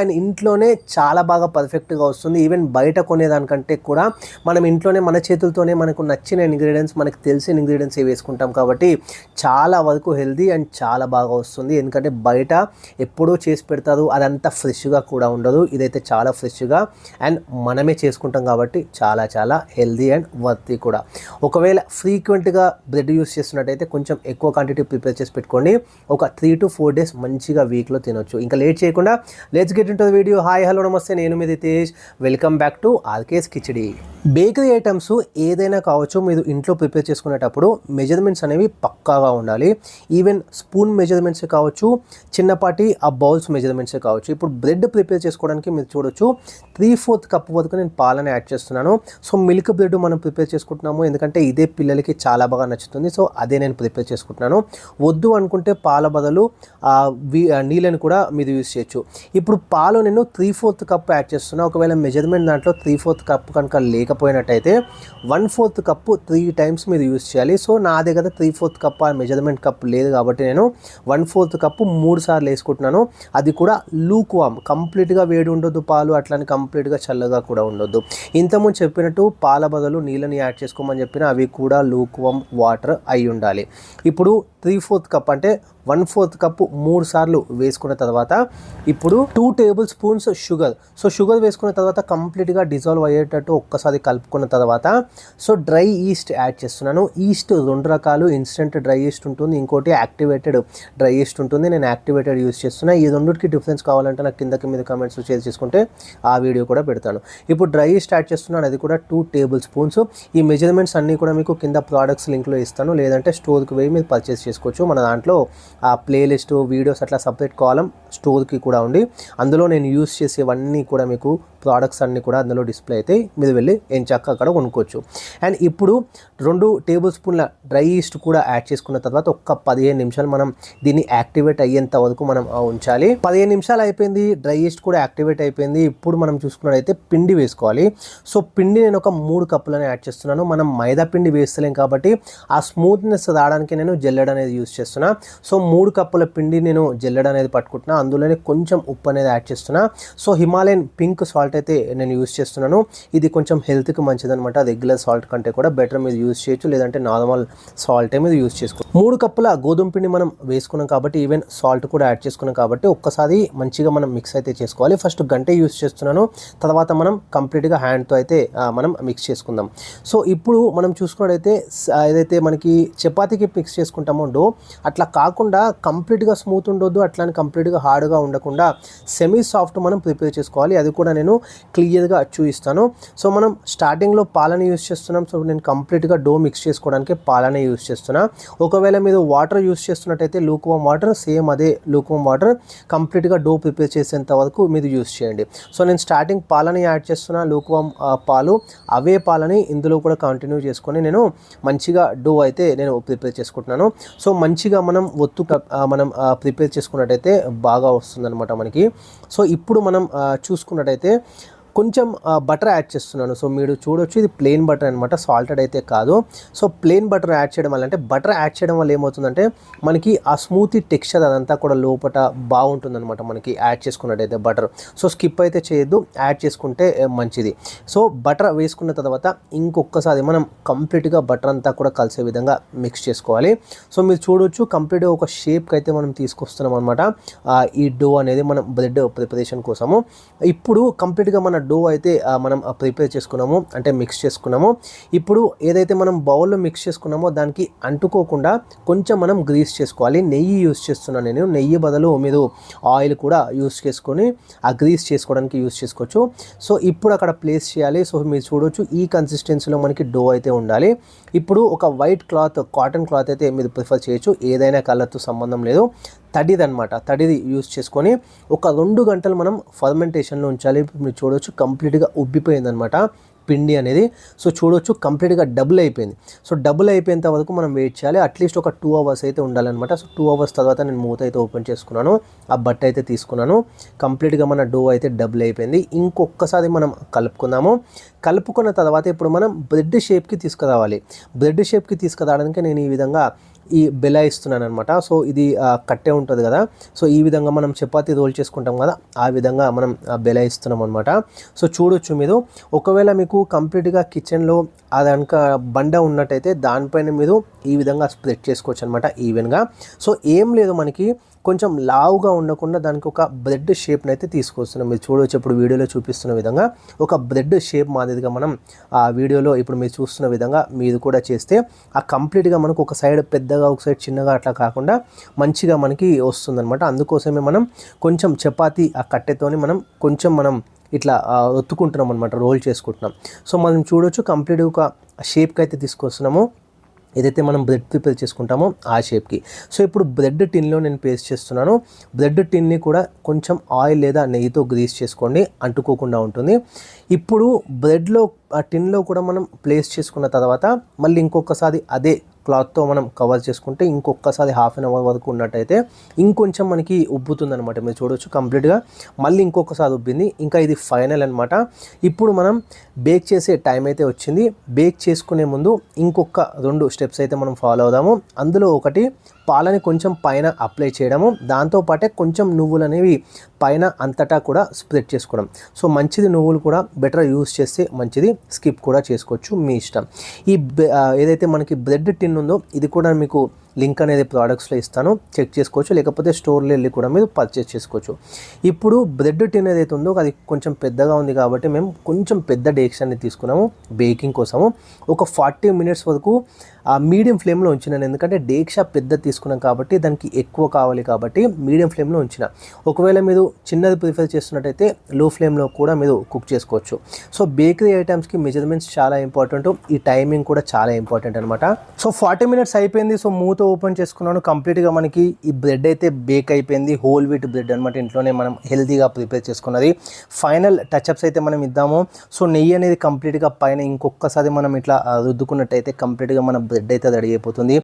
And ఇంట్లోనే చాలా బాగా పర్ఫెక్ట్గా వస్తుంది. ఈవెన్ బయట కొనేదానికంటే కూడా మనం ఇంట్లోనే మన చేతులతోనే మనకు నచ్చిన ఇంగ్రీడియంట్స్ మనకు తెలిసిన ఇంగ్రీడియంట్స్ వేసుకుంటాం కాబట్టి చాలా వరకు హెల్దీ అండ్ చాలా బాగా వస్తుంది. ఎందుకంటే బయట ఎప్పుడో చేసి పెడతారు అదంతా ఫ్రెష్గా కూడా ఉండదు. ఇదైతే చాలా ఫ్రెష్గా అండ్ మనమే చేసుకుంటాం కాబట్టి చాలా చాలా హెల్దీ అండ్ వర్తీ కూడా. ఒకవేళ ఫ్రీక్వెంట్గా బ్రెడ్ యూస్ చేస్తున్నట్టయితే కొంచెం ఎక్కువ క్వాంటిటీ ప్రిపేర్ చేసి పెట్టుకోండి. ఒక త్రీ టు ఫోర్ డేస్ మంచిగా వీక్లో తినొచ్చు. ఇంకా లేట్ చేయకుండా let's get into video. Hi hello నమస్తే. నేను మీ Tej welcome back to RK's Khichdi. Bakery items ఏదైనా కావచ్చు మీరు ఇంట్లో ప్రిపేర్ చేసుకునేటప్పుడు మెజర్మెంట్స్ అనేవి పక్కాగా ఉండాలి. ఈవెన్ స్పూన్ మెజర్మెంట్స్ కావచ్చు చిన్నపాటి ఆ బౌల్స్ మెజర్మెంట్స్ కావచ్చు. ఇప్పుడు బ్రెడ్ ప్రిపేర్ చేసుకోవడానికి మీరు చూడొచ్చు త్రీ ఫోర్త్ కప్ వరకు నేను పాలని యాడ్ చేస్తున్నాను. సో మిల్క్ బ్రెడ్ మనం ప్రిపేర్ చేసుకుంటున్నాము. ఎందుకంటే ఇదే పిల్లలకి చాలా బాగా నచ్చుతుంది. సో అదే నేను ప్రిపేర్ చేసుకుంటున్నాను. వద్దు అనుకుంటే పాల బదులు నీళ్ళని కూడా మీరు యూస్ చేయొచ్చు. ఇప్పుడు పాలు నేను త్రీ ఫోర్త్ కప్ యాడ్ చేస్తున్నా. ఒకవేళ మెజర్మెంట్ దాంట్లో త్రీ ఫోర్త్ కప్ కనుక లేకపోయినట్టయితే one fourth cup three times మీరు యూస్ చేయాలి. సో నా దగ్గర త్రీ ఫోర్త్ కప్ ఆ మెజర్మెంట్ కప్ లేదు కాబట్టి నేను వన్ ఫోర్త్ కప్పు మూడు సార్లు వేసుకుంటున్నాను. అది కూడా లూక్ వామ్ కంప్లీట్గా వేడి ఉండొద్దు పాలు అట్లని కంప్లీట్గా చల్లగా కూడా ఉండొద్దు. ఇంతకుముందు చెప్పినట్టు పాల బదులు నీళ్ళని యాడ్ చేసుకోమని చెప్పిన అవి కూడా లూక్ వామ్ వాటర్ అయి ఉండాలి. ఇప్పుడు త్రీ ఫోర్త్ కప్ అంటే వన్ ఫోర్త్ కప్పు మూడు సార్లు వేసుకున్న తర్వాత ఇప్పుడు two tablespoons sugar so sugar వేసుకున్న తర్వాత కంప్లీట్గా డిజాల్వ్ అయ్యేటట్టు ఒక్కసారి కలుపుకున్న తర్వాత సో డ్రై ఈస్ట్ యాడ్ చేస్తున్నాను. ఈస్ట్ రెండు రకాలు. ఇన్స్టెంట్ డ్రై ఈస్ట్ ఉంటుంది ఇంకోటి యాక్టివేటెడ్ డ్రై ఈస్ట్ ఉంటుంది. నేను యాక్టివేటెడ్ యూస్ చేస్తున్నా. ఈ రెండుకి డిఫరెన్స్ కావాలంటే నాకు కిందకి మీద కమెంట్స్ షేర్ చేసుకుంటే ఆ వీడియో కూడా పెడతాను. ఇప్పుడు డ్రై ఈస్ట్ యాడ్ చేస్తున్నాను. అది కూడా టూ టేబుల్ స్పూన్స్ ఈ మెజర్మెంట్స్ అన్నీ కూడా మీకు కింద ప్రోడక్ట్స్ లింక్లో ఇస్తాను. లేదంటే స్టోర్కి పోయి మీరు పర్చేస్ చేసుకోవచ్చు. మన దాంట్లో ఆ ప్లేలిస్ట్ వీడియోస్ అట్లా సపరేట్ కాలం స్టోర్కి కూడా ఉండి అందులో నేను యూస్ చేసేవన్నీ కూడా మీకు ప్రోడక్ట్స్ అన్నీ కూడా అందులో డిస్ప్లే అయితే మీరు వెళ్ళి ఏం చక్క అక్కడ కొనుక్కోవచ్చు. అండ్ ఇప్పుడు రెండు టేబుల్ స్పూన్ల డ్రై ఈస్ట్ కూడా యాడ్ చేసుకున్న తర్వాత ఒక్క పదిహేను నిమిషాలు మనం దీన్ని యాక్టివేట్ అయ్యేంత వరకు మనం ఉంచాలి. పదిహేను నిమిషాలు అయిపోయింది డ్రై ఈస్ట్ కూడా యాక్టివేట్ అయిపోయింది. ఇప్పుడు మనం చూసుకున్నట్లయితే పిండి వేసుకోవాలి. సో పిండి నేను ఒక మూడు కప్పులను యాడ్ చేస్తున్నాను. మనం మైదా పిండి వేస్తలేం కాబట్టి ఆ స్మూత్నెస్ రావడానికి నేను జల్లెడ అనేది యూస్ చేస్తున్నా. సో మూడు కప్పుల పిండి నేను జల్లెడ అనేది పట్టుకుంటున్నా. అందులోనే కొంచెం ఉప్పు అనేది యాడ్ యాడ్ చేస్తున్నా. సో హిమాలయన్ పింక్ సాల్ట్ అయితే నేను యూస్ చేస్తున్నాను. ఇది కొంచెం హెల్త్కి మంచిదనమాట రెగ్యులర్ సాల్ట్ కంటే కూడా బెటర్ మీరు యూస్ చేయొచ్చు. లేదంటే నార్మల్ సాల్ట్ మీద యూస్ చేసుకో. మూడు కప్పుల గోధుమ పిండి మనం వేసుకున్నాం కాబట్టి ఈవెన్ సాల్ట్ కూడా యాడ్ చేసుకున్నాం కాబట్టి ఒక్కసారి మంచిగా మనం మిక్స్ అయితే చేసుకోవాలి. ఫస్ట్ గంటే యూస్ చేస్తున్నాను. తర్వాత మనం కంప్లీట్గా హ్యాండ్తో అయితే మనం మిక్స్ చేసుకుందాం. సో ఇప్పుడు మనం చూసుకున్నట్టయితే ఏదైతే మనకి చపాతీకి మిక్స్ చేసుకుంటామో డో అట్లా కాకుండా కంప్లీట్గా స్మూత్ ఉండొద్దు. అట్లానే కంప్లీట్గా హార్డ్గా ఉండకుండా సెమీ సాఫ్ట్ మనం ప్రిపేర్ చేసుకోవాలి అది కూడా నేను క్లియర్గా చూపిస్తాను. సో మనం స్టార్టింగ్లో పాలని యూస్ చేస్తున్నాం. సో నేను కంప్లీట్గా డో మిక్స్ చేసుకోవడానికి పాలన యూస్ చేస్తున్నా. ఒకవేళ మీరు వాటర్ యూస్ చేస్తున్నట్టయితే లూక్వామ్ వాటర్ సేమ్ అదే లూక్వామ్ వాటర్ కంప్లీట్గా డో ప్రిపేర్ చేసేంత వరకు మీరు యూస్ చేయండి. సో నేను స్టార్టింగ్ పాలని యాడ్ చేస్తున్నా లూక్వామ్ పాలు. అవే పాలని ఇందులో కూడా కంటిన్యూ చేసుకొని నేను మంచిగా డో అయితే నేను ప్రిపేర్ చేసుకుంటున్నాను. సో మంచిగా మనం ఒత్తు మనం ప్రిపేర్ చేసుకున్నట్టయితే బాగా వస్తుందన్నమాట మనకి. సో ఇప్పుడు మనం చూసుకున్నట్టయితే కొంచెం బటర్ యాడ్ చేస్తున్నాను. సో మీరు చూడొచ్చు ఇది ప్లెయిన్ బటర్ అనమాట సాల్టెడ్ అయితే కాదు. సో ప్లెయిన్ బటర్ యాడ్ చేయడం వల్ల అంటే బటర్ యాడ్ చేయడం వల్ల ఏమవుతుందంటే మనకి ఆ స్మూతీ టెక్స్చర్ అదంతా కూడా లోపల బాగుంటుందన్నమాట మనకి యాడ్ చేసుకున్నట్టయితే బటర్ సో స్కిప్ అయితే చేయొద్దు. యాడ్ చేసుకుంటే మంచిది. సో బటర్ వేసుకున్న తర్వాత ఇంకొకసారి మనం కంప్లీట్గా బటర్ అంతా కూడా కలిసే విధంగా మిక్స్ చేసుకోవాలి. సో మీరు చూడొచ్చు కంప్లీట్గా ఒక షేప్కి అయితే మనం తీసుకొస్తున్నాం అనమాట ఈ డో అనేది మనం బ్రెడ్ ప్రిపరేషన్ కోసము. ఇప్పుడు కంప్లీట్గా మన డో అయితే మనం ప్రిపేర్ చేసుకున్నాము అంటే మిక్స్ చేసుకున్నాము. ఇప్పుడు ఏదైతే మనం బౌల్లో మిక్స్ చేసుకున్నామో దానికి అంటుకోకుండా కొంచెం మనం గ్రీస్ చేసుకోవాలి. నెయ్యి యూస్ చేస్తున్నాను నేను. నెయ్యి బదులు మీరు ఆయిల్ కూడా యూస్ చేసుకొని ఆ గ్రీస్ చేసుకోవడానికి యూస్ చేసుకోవచ్చు. సో ఇప్పుడు అక్కడ ప్లేస్ చేయాలి. సో మీరు చూడొచ్చు ఈ కన్సిస్టెన్సీలో మనకి డో అయితే ఉండాలి. ఇప్పుడు ఒక వైట్ క్లాత్ కాటన్ క్లాత్ అయితే మీరు ప్రిఫర్ చేయొచ్చు. ఏదైనా కలర్తో సంబంధం లేదు. తడిది అనమాట తడిది యూస్ చేసుకొని ఒక రెండు గంటలు మనం ఫర్మెంటేషన్లో ఉంచాలి. మీరు చూడవచ్చు కంప్లీట్గా ఉబ్బిపోయిందనమాట పిండి అనేది. సో చూడొచ్చు కంప్లీట్గా డబుల్ అయిపోయింది. సో డబుల్ అయిపోయేంత వరకు మనం వెయిట్ చేయాలి. అట్లీస్ట్ ఒక టూ అవర్స్ అయితే ఉండాలన్నమాట. సో టూ అవర్స్ తర్వాత నేను మూత అయితే ఓపెన్ చేసుకున్నాను. ఆ బట్ట అయితే తీసుకున్నాను. కంప్లీట్గా మన డో అయితే డబుల్ అయిపోయింది. ఇంకొకసారి మనం కలుపుకుందాము. కలుపుకున్న తర్వాత ఇప్పుడు మనం బ్రెడ్ షేప్కి తీసుకురావాలి. బ్రెడ్ షేప్కి తీసుకురావడానికి నేను ఈ విధంగా ఈ బెల ఇస్తున్నాను అనమాట సో ఇది కట్టే ఉంటుంది కదా. సో ఈ విధంగా మనం చపాతీ రోల్ చేసుకుంటాం కదా ఆ విధంగా మనం బెల ఇస్తున్నాం అనమాట సో చూడొచ్చు మీరు. ఒకవేళ మీకు కంప్లీట్గా కిచెన్లో అది కనుక బండ ఉన్నట్టయితే దానిపైన మీరు ఈ విధంగా స్ప్రెడ్ చేసుకోవచ్చు అనమాట ఈవెన్గా. సో ఏం లేదు మనకి. కొంచెం లావుగా ఉండకుండా దానికి ఒక బ్రెడ్ షేప్ని అయితే తీసుకొస్తున్నాం. మీరు చూడవచ్చు ఇప్పుడు వీడియోలో చూపిస్తున్న విధంగా ఒక బ్రెడ్ షేప్ మాదిరిగా మనం ఆ వీడియోలో ఇప్పుడు మీరు చూస్తున్న విధంగా మీరు కూడా చేస్తే ఆ కంప్లీట్గా మనకు ఒక సైడ్ పెద్దగా ఒక సైడ్ చిన్నగా అట్లా కాకుండా మంచిగా మనకి వస్తుందన్నమాట. అందుకోసమే మనం కొంచెం చపాతీ ఆ కట్టెతోని మనం కొంచెం మనం ఇట్లా ఒత్తుకుంటున్నాం అనమాట రోల్ చేసుకుంటున్నాం. సో మనం చూడొచ్చు కంప్లీట్ ఒక షేప్కి అయితే తీసుకొస్తున్నాము. ఏదైతే మనం బ్రెడ్ ప్రిపేర్ చేసుకుంటామో ఆ షేప్కి సో ఇప్పుడు బ్రెడ్ టిన్లో నేను పేస్ట్ చేస్తున్నాను. బ్రెడ్ టిన్ని కూడా కొంచెం ఆయిల్ లేదా నెయ్యితో గ్రీస్ చేసుకోండి. అంటుకోకుండా ఉంటుంది. ఇప్పుడు బ్రెడ్లో ఆ టిన్లో కూడా మనం ప్లేస్ చేసుకున్న తర్వాత మళ్ళీ ఇంకొకసారి అదే క్లాత్తో మనం కవర్ చేసుకుంటే ఇంకొకసారి హాఫ్ అన్ అవర్ వరకు ఉన్నట్టయితే ఇంకొంచెం మనకి ఉబ్బుతుంది అనమాట మీరు చూడొచ్చు కంప్లీట్గా. మళ్ళీ ఇంకొకసారి ఉబ్బింది. ఇంకా ఇది ఫైనల్ అనమాట ఇప్పుడు మనం బేక్ చేసే టైం అయితే వచ్చింది. బేక్ చేసుకునే ముందు ఇంకొక రెండు స్టెప్స్ అయితే మనం ఫాలో అవుదాము. అందులో ఒకటి పాలని కొంచెం పైన అప్లై చేయడము. దాంతోపాటే కొంచెం నువ్వులు అనేవి పైన అంతటా కూడా స్ప్రెడ్ చేసుకోవడం. సో మంచిది నువ్వులు కూడా బెటర్ యూస్ చేస్తే మంచిది. స్కిప్ కూడా చేసుకోవచ్చు మీ ఇష్టం. ఈ బె- ఏదైతే మనకి బ్రెడ్ టిన్ ఉందో ఇది కూడా మీకు లింక్ అనేది ప్రోడక్ట్స్లో ఇస్తాను. చెక్ చేసుకోవచ్చు. లేకపోతే స్టోర్లో వెళ్ళి కూడా మీరు పర్చేస్ చేసుకోవచ్చు. ఇప్పుడు బ్రెడ్ టిన్ ఏదైతే ఉందో అది కొంచెం పెద్దగా ఉంది కాబట్టి మేము కొంచెం పెద్ద డేక్షన్ని తీసుకున్నాము. బేకింగ్ కోసము. ఒక ఫార్టీ మినిట్స్ వరకు ఆ మీడియం ఫ్లేమ్లో ఉంచినాను. ఎందుకంటే డేక్షా పెద్ద తీసుకున్నాం కాబట్టి దానికి ఎక్కువ కావాలి కాబట్టి మీడియం ఫ్లేమ్లో ఉంచిన. ఒకవేళ మీరు చిన్నది ప్రిఫర్ చేస్తున్నట్టయితే లో ఫ్లేమ్లో కూడా మీరు కుక్ చేసుకోవచ్చు. సో బేకరీ ఐటమ్స్కి మెజర్మెంట్స్ చాలా ఇంపార్టెంట్ ఈ టైమింగ్ కూడా చాలా ఇంపార్టెంట్ అనమాట సో ఫార్టీ మినిట్స్ అయిపోయింది. సో మూత ఓపెన్ చేసుకున్నాను. కంప్లీట్గా మనకి ఈ బ్రెడ్ అయితే బేక్ అయిపోయింది. హోల్ వీట్ బ్రెడ్ అనమాట ఇంట్లోనే మనం హెల్తీగా ప్రిపేర్ చేసుకున్నది. ఫైనల్ టచ్అప్స్ అయితే మనం ఇద్దాము. సో నెయ్యి అనేది కంప్లీట్గా పైన ఇంకొకసారి మనం ఇట్లా రుద్దుకున్నట్టయితే కంప్లీట్గా మన బ్రెడ్ అయితే రెడీ అయిపోతుంది.